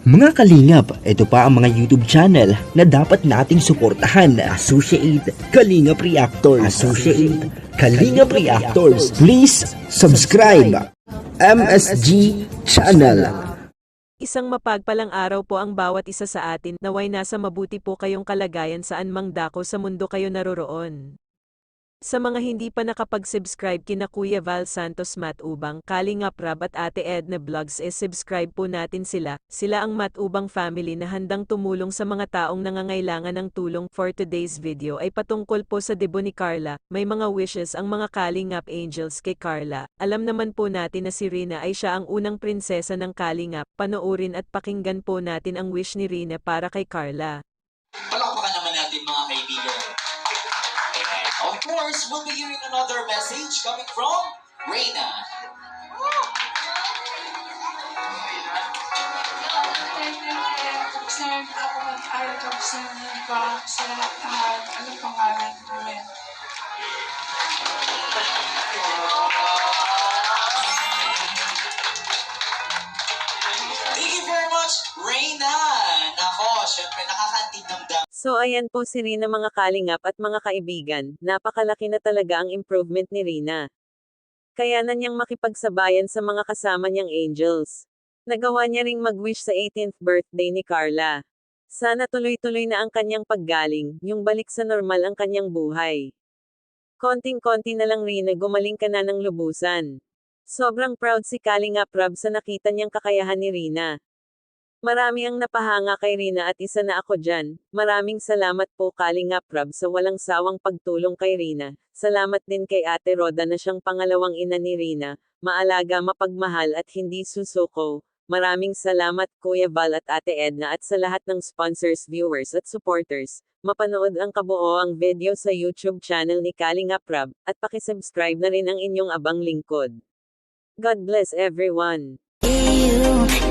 Mga kalingap, ito pa ang mga YouTube channel na dapat nating suportahan. Associate Kalingap Reactors. Associate Kalingap Reactors. Please subscribe. MSG Channel. Isang mapagpalang araw po ang bawat isa sa atin naway nasa mabuti po kayong kalagayan saan mang dako sa mundo kayo naroroon. Sa mga hindi pa nakapag-subscribe kina Kuya Val Santos Matubang, Kalingap Rab at Ate Edna Vlogs is subscribe po natin sila. Sila ang Matubang family na handang tumulong sa mga taong nangangailangan ng tulong. For today's video ay patungkol po sa debo ni Carla. May mga wishes ang mga Kalingap Angels kay Carla. Alam naman po natin na si Rina ay siya ang unang prinsesa ng Kalingap. Panoorin at pakinggan po natin ang wish ni Rina para kay Carla. Palakpakan naman natin mga kaibigan. Of course, we'll be hearing another message coming from Reina. Thank you very much, Reina! Nako, syempre nakakaantig ng dam. So ayan po si Rina mga kalingap at mga kaibigan, napakalaki na talaga ang improvement ni Rina. Kaya na niyang makipagsabayan sa mga kasama niyang angels. Nagawa niya ring mag-wish sa 18th birthday ni Carla. Sana tuloy-tuloy na ang kanyang paggaling, yung balik sa normal ang kanyang buhay. Konting-konti na lang Rina gumaling ka na ng lubusan. Sobrang proud si Kalingap Rab sa nakita niyang kakayahan ni Rina. Marami ang napahanga kay Rina at isa na ako dyan. Maraming salamat po Kalingap Rab sa walang sawang pagtulong kay Rina. Salamat din kay Ate Roda na siyang pangalawang ina ni Rina. Maalaga mapagmahal at hindi susuko. Maraming salamat Kuya Val at Ate Edna at sa lahat ng sponsors, viewers at supporters. Mapanood ang kabuoang video sa YouTube channel ni Kalingap Rab, at pakisubscribe na rin ang inyong abang lingkod. God bless everyone.